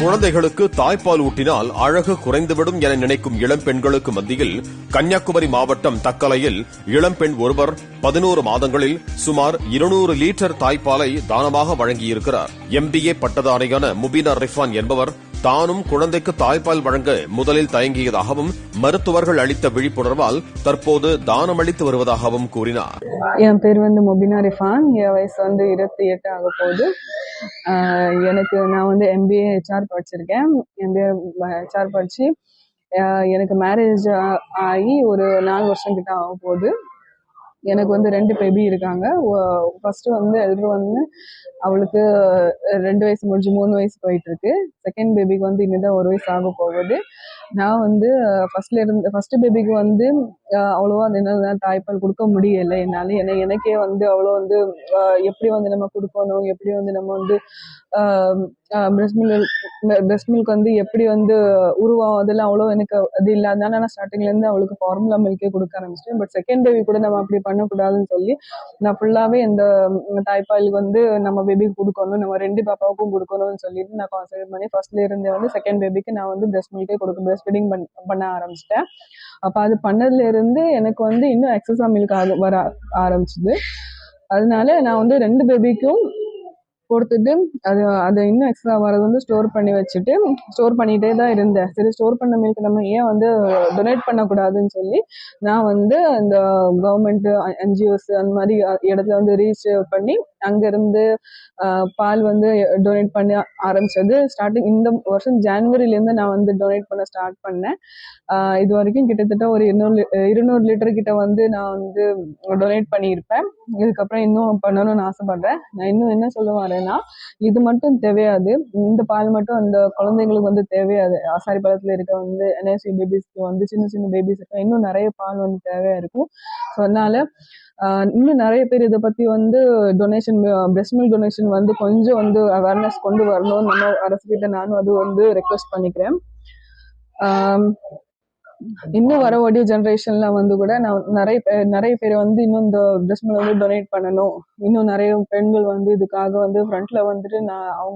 குழந்தைகளுக்கு தாய்ப்பால் ஊட்டினால் அழகு குறைந்துவிடும் என நினைக்கும் இளம் பெண்களுக்கு மத்தியில் கன்னியாகுமரி மாவட்டம் தக்கலையில் இளம்பெண் ஒருவர் பதினோரு மாதங்களில் சுமார் இருநூறு லீட்டர் தாய்ப்பாலை தானமாக வழங்கியிருக்கிறார். எம்பிஏ பட்டதாரியான முபீனா ரிஃபான் என்பவர் தானும் குழந்தைக்கு தாய்ப்பால் வழங்க முதலில் தயங்கியதாகவும் மருத்துவர்கள் அளித்த விழிப்புணர்வால் தற்போது தானம் அளித்து வருவதாகவும் கூறினார். என் பேர் வந்து மொபினா ரிஃபான். என் வயசு வந்து இருபத்தி எட்டு ஆக போகுது எனக்கு நான் வந்து எம்பிஏ ஹெச்ஆர் படிச்சிருக்கேன். எம்பிஏ ஹெச்ஆர் படித்து எனக்கு மேரேஜ் ஆகி ஒரு நாலு வருஷம் கிட்ட ஆக போகுது. எனக்கு வந்து ரெண்டு பேபி இருக்காங்க. ஃபர்ஸ்ட் வந்து எல்டர் வந்து அவளுக்கு ரெண்டு வயசு முடிஞ்சு மூணு வயசு போயிட்டு இருக்கு. செகண்ட் பேபிக்கு வந்து இனிதான் ஒரு வயசு ஆக போகுது. நான் வந்து ஃபர்ஸ்ட்ல இருந்து ஃபர்ஸ்ட் பேபிக்கு வந்து அவ்வளோவா அது என்ன தாய்ப்பால் கொடுக்க முடியலை. என்னால் ஏன்னா எனக்கே வந்து அவ்வளோ வந்து எப்படி வந்து நம்ம கொடுக்கணும் எப்படி வந்து நம்ம வந்து பிரஸ்ட் மில்க் பிரஸ்ட் மில்க் வந்து எப்படி வந்து உருவாகும் அதெல்லாம் அவ்வளோ எனக்கு அது இல்லாதனால நான் ஸ்டார்டிங்லேருந்து அவளுக்கு ஃபார்முலா மில்க்கே கொடுக்க ஆரம்பிச்சிட்டேன். பட் செகண்ட் பேபி கூட நம்ம அப்படி பண்ணக்கூடாதுன்னு சொல்லி நான் ஃபுல்லாகவே இந்த ம், தாய்ப்பால் வந்து நம்ம பேபிக்கு கொடுக்கணும் நம்ம ரெண்டு பாப்பாவுக்கும் கொடுக்கணும்னு சொல்லிட்டு நான் கான்சன்ட்ரேட் பண்ணி ஃபர்ஸ்ட்ல இருந்தே வந்து செகண்ட் பேபிக்கு நான் வந்து பிரஸ்ட் மில்கே கொடுக்க பிரஸ்ட் ஃபீடிங் பண்ண ஆரம்பிச்சிட்டேன். அப்போ அது பண்ணதுலேருந்து எனக்கு வந்து இன்னும் எக்ஸஸாக மில்க் ஆக வர ஆரம்பிச்சுது. அதனால நான் வந்து ரெண்டு பேபிக்கும் கொடுத்துட்டு அது அதை இன்னும் எக்ஸ்ட்ரா வரது வந்து ஸ்டோர் பண்ணி வச்சுட்டு ஸ்டோர் பண்ணிகிட்டே தான் இருந்தேன். சரி ஸ்டோர் பண்ண மில்க் நம்ம ஏன் வந்து டொனேட் பண்ணக்கூடாதுன்னு சொல்லி நான் வந்து இந்த கவர்மெண்ட்டு என்ஜிஓஸ் அந்த மாதிரி இடத்துல வந்து ரீச் பண்ணி அங்கேருந்து பால் வந்து டொனேட் பண்ண ஆரம்பிச்சது. ஸ்டார்டிங் இந்த வருஷம் ஜான்வரிலேருந்து நான் வந்து டொனேட் பண்ண ஸ்டார்ட் பண்ணேன். இது வரைக்கும் கிட்டத்தட்ட ஒரு இருநூறு இருநூறு லிட்டர் கிட்ட வந்து நான் வந்து டொனேட் பண்ணியிருப்பேன். இதுக்கப்புறம் இன்னும் பண்ணணும்னு ஆசைப்படுறேன். நான் இன்னும் என்ன சொல்ல வரேன்னா இது மட்டும் தேவையாது. இந்த பால் மட்டும் அந்த குழந்தைங்களுக்கு வந்து தேவையாது. ஆசாரி பழத்தில் இருக்க வந்து என்எஸ்சி பேபிஸ்க்கு வந்து சின்ன சின்ன பேபிஸ் இருக்க இன்னும் நிறைய பால் வந்து தேவையா இருக்கும். ஸோ அதனால இன்னும் நிறைய பேர் இதை பத்தி வந்து டொனேஷன் பிரஸ்ட் மில்க் டொனேஷன் வந்து கொஞ்சம் வந்து அவேர்னஸ் கொண்டு வரணும்னு நம்ம அரசு கிட்ட நானும் அது வந்து ரெக்வஸ்ட் பண்ணிக்கிறேன். இன்னும் வர ஒடிய ஜென்ரேஷன்ல வந்து கூட நான் நிறைய பேர் நிறைய பேர் வந்து இன்னும் இந்த பிரஸ்ட் மில்க் வந்து டொனேட் பண்ணணும். இன்னும் நிறைய பெண்கள் வந்து இதுக்காக வந்து ஃப்ரண்ட்ல வந்துட்டு நான் அவங்க